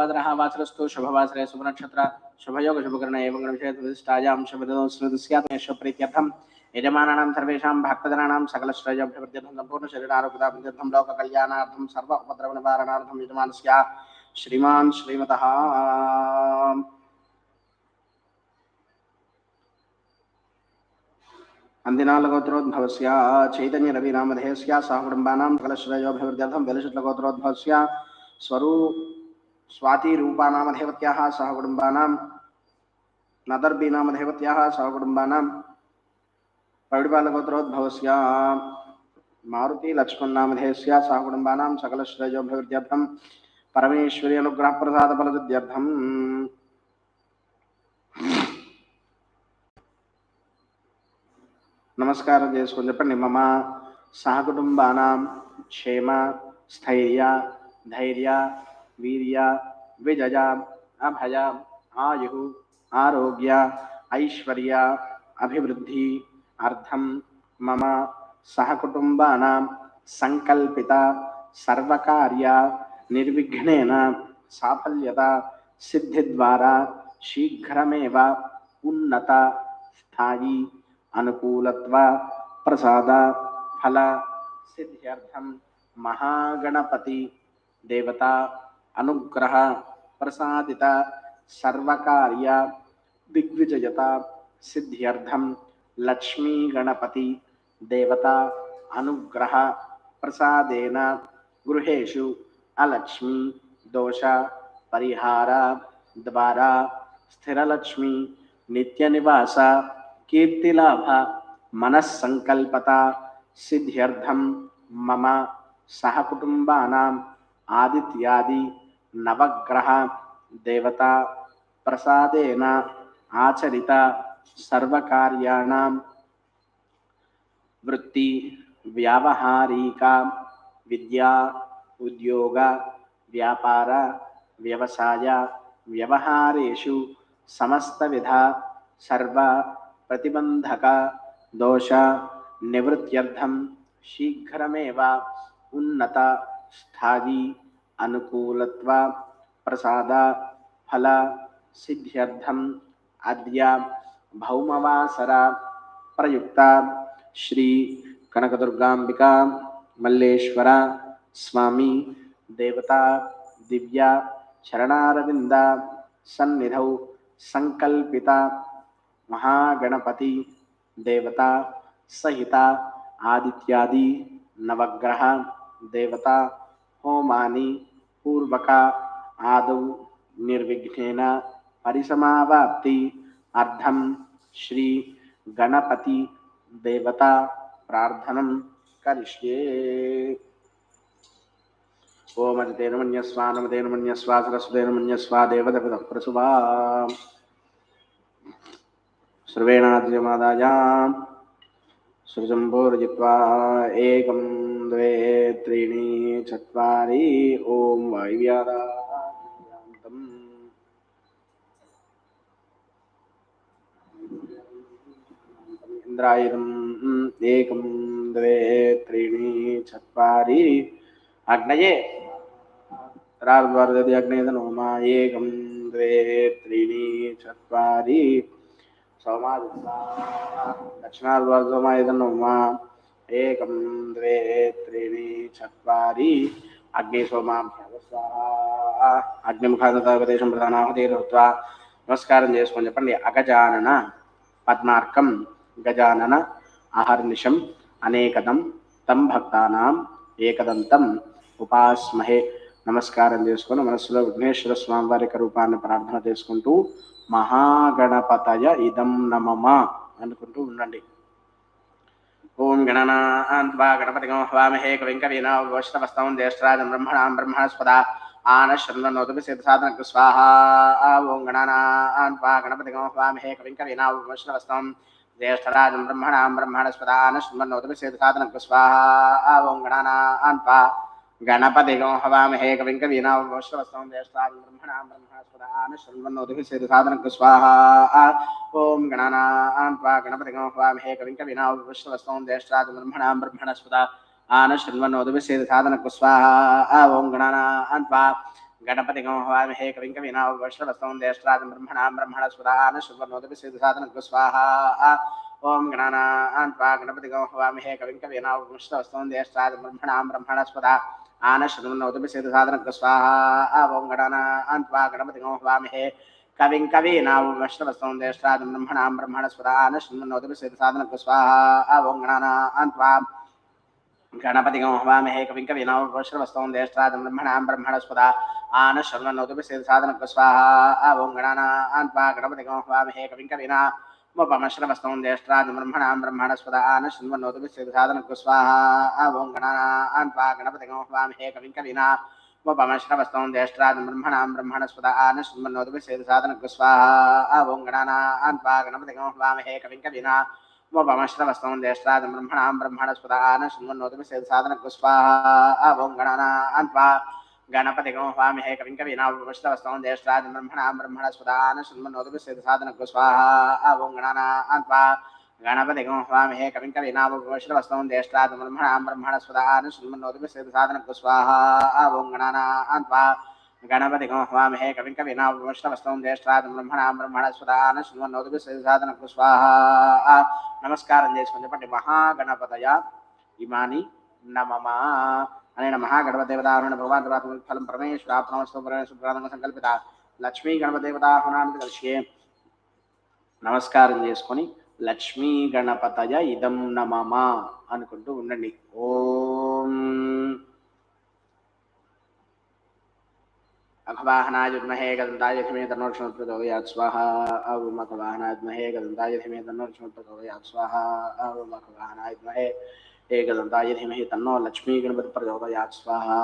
वादरः वासरस्तु, शुभवासरे शुभनक्षत्र शुभयोग, शुभकर्ण एवं गणविषयविशिष्टायां शुभदो स्मृतिस्यात्मेश्वप्रीत्यर्थं यजमानानां सर्वेषां भक्तजनानां सकलश्रेयोभिवृद्ध्यर्थं सम्पूर्णशरीरारोग्यताभिवृद्ध्यर्थं लोककल्याणार्थं सर्व उपद्रवनिवारणार्थं यजमानस्य श्रीमान् श्रीमतः। अन्दिनालगोत्रोद्भवस्य चैतन्यरविनामधेयस्य सह कुटुम्बानां सकलश्रेयोभिवृद्ध्यर्थं वेलशुक्लगोत्रोद्भवस्य स्वरू స్వాతి స్వాతిరూపానామధేవత్యాः సహకుటుంబానాం నదర్బీనామధేవత్యాः సహకుటుంబానాం పవిడిపాలగోత్రోద్భవస్య మారుతి లక్ష్మణనామధేయస్య సకల శ్రేజోభివృద్ధ్యర్థం పరమేశ్వరి అనుగ్రహ ప్రసాద అనుగ్రహప్రసాదఫలసిద్ధ్యర్థం నమస్కారం చేసుకొని చెప్పండి మమ సహకుటుంబానాం క్షేమ స్థైర్య ధైర్య वीरिया विजया अभय आयु, आरोग्य, ऐश्वर्य, अभिवृद्धि अर्थम मम सहकुटुंबा संकल्पिता, सर्वकार्य निर्विघ्न साफल्यता, सिद्धिद्वारा, शीघ्रमेव, उन्नत, स्थायी, अनुकूलत्व, प्रसाद, फल सिद्ध्यर्थम महागणपति, देवता अनुग्रह प्रसादिता, सर्वकार्य, दिग्विजयता सिद्ध्यर्थम लक्ष्मी गणपति, देवता, अनुग्रह प्रसादेन गृहेशु अलक्ष्मी, दोष, परिहार, द्वारा, स्थिरलक्ष्मी, नित्यनिवास, कीर्तिलाभ मनस्संकल्पता सिद्ध्यर्थम मम सहकुटुंबानाम आदित्यादि नवग्रह देवता प्रसाद आचरित सर्वकार्याणां वृत्ति, व्यावहारिका, विद्या, उद्योग, व्यापार, व्यवसाय व्यवहारेशु समस्त विधा सर्व प्रतिबंधक, दोष निवृत्थ शीघ्रमेव उन्नत, स्थायी अनुकूलत्वा प्रसाद फल सिद्ध्यर्थम अद्य भौमवासरा प्रयुक्ता श्री कनकदुर्गांबिका मल्लेश्वरा स्वामी देवता दिव्या शरणारविंदा सन्निधौ संकल्पिता महागणपति देवता सहिता आदित्यादि नवग्रह देवता होमानी पूर्वका आद निर्विघ्न परिसमावाप्ति। अर्धम श्री गणपति देवता प्रार्थना करिष्ये। ओम अजते नमन्यस्वा नमते नमन्यस्वा सरस्वते नमन्यस्वा देवदपदः प्रसुभा। सर्वेणाद्रियमादायां सृजम्भोर्जित्वा एकं द्वे त्रीणि चत्वारि ॐ वायुव्यादान्तम् इन्द्रायणम् एकं द्वे त्रीणि चत्वारि अग्नये रार्द्वार्दति अग्नेदनोमा एकं द्वे त्रीणि चत्वारि दक्षिणार्वासोमायतनोमा एकं द्वे त्रीणि चत्वारि अग्नि सोमाभ्यां स्वाहा అగ్నిముఖాదతాపదేశం ప్రధానాహుతిర్హృత్వా నమస్కారం చేసుకొని చెప్పండి అగజానన పద్మార్కం గజానన అహర్నిశం అనేకదం తం భక్తానాం ఏకదంతం ఉపాస్మహే నమస్కారం చేసుకొని మనస్సులో విఘ్నేశ్వర స్వామి వారి యొక్క రూపాన్ని ప్రార్థన చేసుకుంటూ మహాగణపతయ ఇదం నమమ అనుకుంటూ ఉండండి ఓం గణనాన్వా గణపతిగం హవామహే కవిం కవీనా జ్యేష్ఠరాజం బ్రహ్మణాం బ్రహ్మణస్పద ఆనశ్వన్నోతమి సిద్ధసాధనకు స్వాహ. ఓం గణనాన్వా గణపతిగం హవామహే కవిం కవీనా జ్యేష్ఠరాజం బ్రహ్మణాం బ్రహ్మణస్పద ఆనశ్వన్నోతమి సిద్ధసాధనకు స్వాహ. ఓం గణనాన్వా गणपतिगो हवामहे कविं कवीनावश्रवस्तमं देष्टा ब्रह्मणां ब्रह्मणस्पदान् शृण्वन्नोदिभिसेतु साधनकु स्वाहा ॐ गणानां त्वा गणपतिगो हवामहे कविं कवीनावश्रवस्तमं देष्टा ब्रह्मणां ब्रह्मणस्पदा आन शृण्वन्नोदिभिसेतु साधनकु स्वाहा ॐ गणानां त्वा गणपतिगो हवामहे कविं कवीनावश्रवस्तमं देष्टा ब्रह्मणां ब्रह्मणस्पदान् शृण्वन्नोदिभिसेतु साधनकु स्वाहा ओम गणानां त्वा गणपतिगो हवामहे कविं कवीनावश्रवस्तमं देष्टा ब्रह्मणां ब्रह्मणस्पदा ఆనశ్రమౌతమిసేతు సాధనకు స్వాహ. ఓం గణన అంత్వా గణపతి స్వామిహే కవిం కవీనామశ్రమస్వం జ్యేష్ఠాది బ్రహ్మణాం బ్రహ్మణస్వదా ఆనశ్రమౌతమిసేతు సాధనకు స్వాహ. ఓం గణన అంత్వా గణపతి హవామహే కవిం కవీనామశ్రమస్వం జ్యేష్ఠాది బ్రహ్మణాం బ్రహ్మణస్వదా ఆనశ్రమౌతమిసేతు సాధనకు స్వాహ. ఓం గణన అంత్వా గణపతి హవామహే కవిం కవీనా हवामहे कविं कवीना मुपमश्रवस्तं ज्येष्ठराजं ब्रह्मणां ब्रह्मणस्पदा आन शृण्वन्नोदपि सिद्धसाधनं स्वाहा ॐ गणानान् त्वा गणपतिगं हवामहे कविं कवीना मुपमश्रवस्तं ज्येष्ठराजं ब्रह्मणां ब्रह्मणस्पदा आन शृण्वन्नोदपि सिद्धसाधनं स्वाहा ॐ गणानान् त्वा गणपतिगं हवामहे कविं कवीना मुपमश्रवस्तं ज्येष्ठराजं ब्रह्मणां ब्रह्मणस्पदा आन शृण्वन्नोदपि सिद्धसाधनं स्वाहा ॐ गणानान् त्वा गणपतिगं हवामहे कविं कवीनावश्रवस्तं ज्येष्ठराजं ब्रह्मणां ब्रह्मणस्पदान शृण्वन्नोदपि सिद्धसाधनं स्वाहा ॐ गणानान् त्वा गणपतिगं हवामहे कविं कवीनावश्रवस्तं ज्येष्ठराजं ब्रह्मणां ब्रह्मणस्पदान शृण्वन्नोदपि सिद्धसाधनं स्वाहा ॐ गणानान् त्वा गणपतिगं हवामहे कविं कवीनावश्रवस्तं ज्येष्ठराजं ब्रह्मणां ब्रह्मणस्पदान शृण्वन्नोदपि सिद्धसाधनं स्वाहा నమస్కారం చేసుకుని మహాగణపతయ ఇమాని నమమా అనేన మహాగణపదేవతాహరణ భగవాన్ ఫలం పరమేశ్వరాప్నవస్తు పరమేశ్వరాధన సంకల్పిత లక్ష్మీ గణపదేవతాహరణాన్ని కలిసి నమస్కారం చేసుకొని లక్ష్మీ గణపతయ ఇదం నమమ అనుకుంటూ ఉండండి ఓం अखवाहनाय विद्महे गदन्ताय धीमहि तन्नो लक्ष्मणः प्रचोदयात् स्वाहा ॐ अखवाहनाय विद्महे गदन्ताय धीमहि तन्नो लक्ष्मणः प्रचोदयात् स्वाहा ॐ अखवाहनाय विद्महे एकदन्ताय धीमहि तन्नो लक्ष्मी गणपति प्रचोदयात् स्वाहा